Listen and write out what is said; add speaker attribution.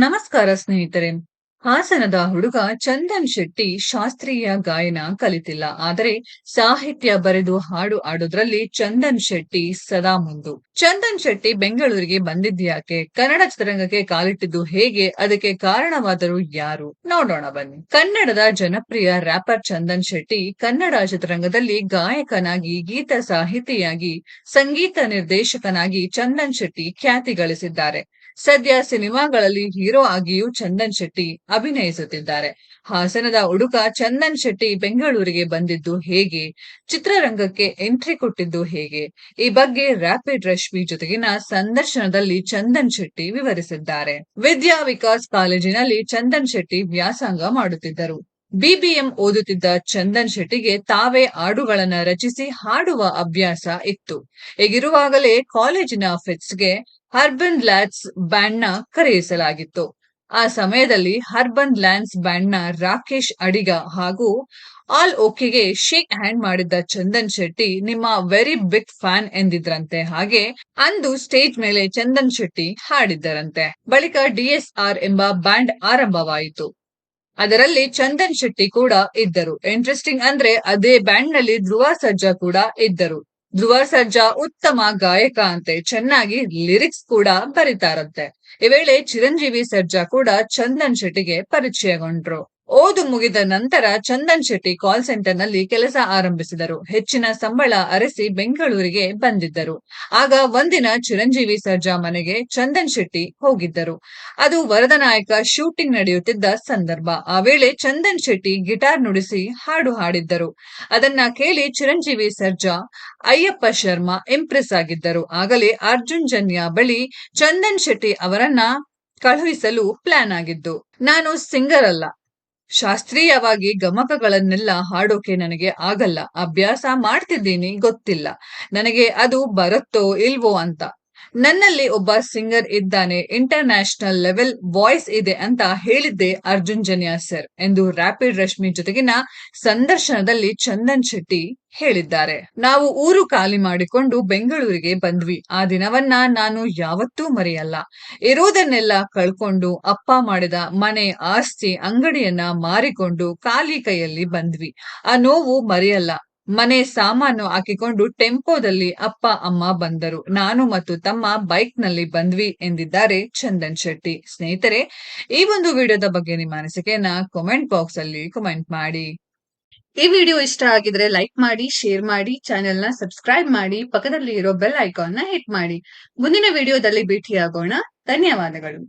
Speaker 1: ನಮಸ್ಕಾರ ಸ್ನೇಹಿತರೆ. ಹಾಸನದ ಹುಡುಗ ಚಂದನ್ ಶೆಟ್ಟಿ ಶಾಸ್ತ್ರೀಯ ಗಾಯನ ಕಲಿತಿಲ್ಲ. ಆದರೆ ಸಾಹಿತ್ಯ ಬರೆದು ಹಾಡು ಆಡೋದ್ರಲ್ಲಿ ಚಂದನ್ ಶೆಟ್ಟಿ ಸದಾ ಮುಂದು. ಚಂದನ್ ಶೆಟ್ಟಿ ಬೆಂಗಳೂರಿಗೆ ಬಂದಿದ್ಯಾಕೆ ಕನ್ನಡ ಚಿತ್ರರಂಗಕ್ಕೆ ಕಾಲಿಟ್ಟಿದ್ದು ಹೇಗೆ? ಅದಕ್ಕೆ ಕಾರಣವಾದರು ಯಾರು? ನೋಡೋಣ ಬನ್ನಿ. ಕನ್ನಡದ ಜನಪ್ರಿಯ ರ್ಯಾಪರ್ ಚಂದನ್ ಶೆಟ್ಟಿ ಕನ್ನಡ ಚಿತ್ರರಂಗದಲ್ಲಿ ಗಾಯಕನಾಗಿ, ಗೀತ ಸಾಹಿತಿಯಾಗಿ, ಸಂಗೀತ ನಿರ್ದೇಶಕನಾಗಿ ಚಂದನ್ ಶೆಟ್ಟಿ ಖ್ಯಾತಿ ಗಳಿಸಿದ್ದಾರೆ. ಸದ್ಯ ಸಿನಿಮಾಗಳಲ್ಲಿ ಹೀರೋ ಆಗಿಯೂ ಚಂದನ್ ಶೆಟ್ಟಿ ಅಭಿನಯಿಸುತ್ತಿದ್ದಾರೆ. ಹಾಸನದ ಹುಡುಗ ಚಂದನ್ ಶೆಟ್ಟಿ ಬೆಂಗಳೂರಿಗೆ ಬಂದಿದ್ದು ಹೇಗೆ? ಚಿತ್ರರಂಗಕ್ಕೆ ಎಂಟ್ರಿ ಕೊಟ್ಟಿದ್ದು ಹೇಗೆ? ಈ ಬಗ್ಗೆ ರ್ಯಾಪಿಡ್ ರಶ್ಮಿ ಜೊತೆಗಿನ ಸಂದರ್ಶನದಲ್ಲಿ ಚಂದನ್ ಶೆಟ್ಟಿ ವಿವರಿಸಿದ್ದಾರೆ. ವಿದ್ಯಾ ವಿಕಾಸ್ ಕಾಲೇಜಿನಲ್ಲಿ ಚಂದನ್ ಶೆಟ್ಟಿ ವ್ಯಾಸಂಗ ಮಾಡುತ್ತಿದ್ದರು. ಬಿಬಿಎಂ ಓದುತ್ತಿದ್ದ ಚಂದನ್ ಶೆಟ್ಟಿಗೆ ತಾವೇ ಹಾಡುಗಳನ್ನ ರಚಿಸಿ ಹಾಡುವ ಅಭ್ಯಾಸ ಇತ್ತು. ಹೀಗಿರುವಾಗಲೇ ಕಾಲೇಜಿನ ಫಿಟ್ಸ್ಗೆ ಹರ್ಬನ್ ಲ್ಯಾನ್ಸ್ ಬ್ಯಾಂಡ್ನ ಕರೆಯಿಸಲಾಗಿತ್ತು. ಆ ಸಮಯದಲ್ಲಿ ಹರ್ಬನ್ ಲ್ಯಾನ್ಸ್ ಬ್ಯಾಂಡ್ನ ರಾಕೇಶ್ ಅಡಿಗ ಹಾಗೂ ಆಲ್ ಓಕೆಗೆ ಶೇಕ್ ಹ್ಯಾಂಡ್ ಮಾಡಿದ್ದ ಚಂದನ್ ಶೆಟ್ಟಿ ನಿಮ್ಮ ವೆರಿ ಬಿಗ್ ಫ್ಯಾನ್ ಎಂದಿದ್ರಂತೆ. ಹಾಗೆ ಅಂದು ಸ್ಟೇಜ್ ಮೇಲೆ ಚಂದನ್ ಶೆಟ್ಟಿ ಹಾಡಿದ್ದರಂತೆ. ಬಳಿಕ ಡಿಎಸ್ಆರ್ ಎಂಬ ಬ್ಯಾಂಡ್ ಆರಂಭವಾಯಿತು. ಅದರಲ್ಲಿ ಚಂದನ್ ಶೆಟ್ಟಿ ಕೂಡ ಇದ್ದರು. ಇಂಟ್ರೆಸ್ಟಿಂಗ್ ಅಂದ್ರೆ ಅದೇ ಬ್ಯಾಂಡ್ನಲ್ಲಿ ಧ್ರುವ ಸರ್ಜಾ ಕೂಡ ಇದ್ದರು. ಧ್ರುವ ಸರ್ಜಾ ಉತ್ತಮ ಗಾಯಕ ಅಂತೆ, ಚೆನ್ನಾಗಿ ಲಿರಿಕ್ಸ್ ಕೂಡ ಬರಿತಾರಂತೆ ಈ ವೇಳೆ ಚಿರಂಜೀವಿ ಸರ್ಜಾ ಕೂಡ ಚಂದನ್ ಶೆಟ್ಟಿಗೆ ಪರಿಚಯಗೊಂಡ್ರು. ಓದು ಮುಗಿದ ನಂತರ ಚಂದನ್ ಶೆಟ್ಟಿ ಕಾಲ್ ಸೆಂಟರ್ನಲ್ಲಿ ಕೆಲಸ ಆರಂಭಿಸಿದರು. ಹೆಚ್ಚಿನ ಸಂಬಳ ಅರಸಿ ಬೆಂಗಳೂರಿಗೆ ಬಂದಿದ್ದರು. ಆಗ ಒಂದಿನ ಚಿರಂಜೀವಿ ಸರ್ಜಾ ಮನೆಗೆ ಚಂದನ್ ಶೆಟ್ಟಿ ಹೋಗಿದ್ದರು. ಅದು ವರದನಾಯಕ ಶೂಟಿಂಗ್ ನಡೆಯುತ್ತಿದ್ದ ಸಂದರ್ಭ. ಆ ವೇಳೆ ಚಂದನ್ ಶೆಟ್ಟಿ ಗಿಟಾರ್ ನುಡಿಸಿ ಹಾಡು ಹಾಡಿದ್ದರು. ಅದನ್ನ ಕೇಳಿ ಚಿರಂಜೀವಿ ಸರ್ಜಾ, ಅಯ್ಯಪ್ಪ ಶರ್ಮಾ ಇಂಪ್ರೆಸ್ ಆಗಿದ್ದರು. ಆಗಲೇ ಅರ್ಜುನ್ ಜನ್ಯ ಬಳಿ ಚಂದನ್ ಶೆಟ್ಟಿ ಅವರನ್ನ ಕಳುಹಿಸಲು ಪ್ಲಾನ್ ಆಗಿದ್ದು. ನಾನು ಸಿಂಗರ್ ಅಲ್ಲ. ಶಾಸ್ತ್ರೀಯವಾಗಿ ಗಮಕಗಳನ್ನೆಲ್ಲ ಹಾಡೋಕೆ ನನಗೆ ಆಗಲ್ಲ. ಅಭ್ಯಾಸ ಮಾಡ್ತಿದ್ದೀನಿ ಗೊತ್ತಿಲ್ಲ. ನನಗೆ ಅದು ಬರುತ್ತೋ ಇಲ್ವೋ ಅಂತ. ನನ್ನಲ್ಲಿ ಒಬ್ಬ ಸಿಂಗರ್ ಇದ್ದಾನೆ ಇಂಟರ್ ನ್ಯಾಷನಲ್ ಲೆವೆಲ್ ವಾಯ್ಸ್ ಇದೆ ಅಂತ ಹೇಳಿದ್ದೆ ಅರ್ಜುನ್ ಜನ್ಯಾ ಸರ್ ಎಂದು ರ್ಯಾಪಿಡ್ ರಶ್ಮಿ ಜೊತೆಗಿನ ಸಂದರ್ಶನದಲ್ಲಿ ಚಂದನ್ ಶೆಟ್ಟಿ ಹೇಳಿದ್ದಾರೆ. ನಾವು ಊರು ಖಾಲಿ ಮಾಡಿಕೊಂಡು ಬೆಂಗಳೂರಿಗೆ ಬಂದ್ವಿ. ಆ ದಿನವನ್ನ ನಾನು ಯಾವತ್ತೂ ಮರೆಯಲ್ಲ. ಇರೋದನ್ನೆಲ್ಲ ಕಳ್ಕೊಂಡು ಅಪ್ಪ ಮಾಡಿದ ಮನೆ ಆಸ್ತಿ ಅಂಗಡಿಯನ್ನ ಮಾರಿಕೊಂಡು ಖಾಲಿ ಕೈಯಲ್ಲಿ ಬಂದ್ವಿ. ಆ ನೋವು ಮರೆಯಲ್ಲ. ಮನೆ ಸಾಮಾನು ಹಾಕಿಕೊಂಡು ಟೆಂಪೋದಲ್ಲಿ ಅಪ್ಪ, ಅಮ್ಮ ಬಂದರು. ನಾನು ಮತ್ತು ತಮ್ಮ ಬೈಕ್ನಲ್ಲಿ ಬಂದ್ವಿ ಎಂದಿದ್ದಾರೆ ಚಂದನ್ ಶೆಟ್ಟಿ. ಸ್ನೇಹಿತರೆ, ಈ ಒಂದು ವಿಡಿಯೋದ ಬಗ್ಗೆ ನಿಮ್ಮ ಅನಿಸಿಕೆಯನ್ನ ಕಾಮೆಂಟ್ ಬಾಕ್ಸ್ ಅಲ್ಲಿ ಕಮೆಂಟ್ ಮಾಡಿ. ಈ ವಿಡಿಯೋ ಇಷ್ಟ ಆಗಿದ್ರೆ ಲೈಕ್ ಮಾಡಿ ಶೇರ್ ಮಾಡಿ ಚಾನೆಲ್ನ ಸಬ್ಸ್ಕ್ರೈಬ್ ಮಾಡಿ ಪಕ್ಕದಲ್ಲಿ ಇರೋ ಬೆಲ್ ಐಕಾನ್ನ ಹಿಟ್ ಮಾಡಿ. ಮುಂದಿನ ವಿಡಿಯೋದಲ್ಲಿ ಭೇಟಿಯಾಗೋಣ. ಧನ್ಯವಾದಗಳು.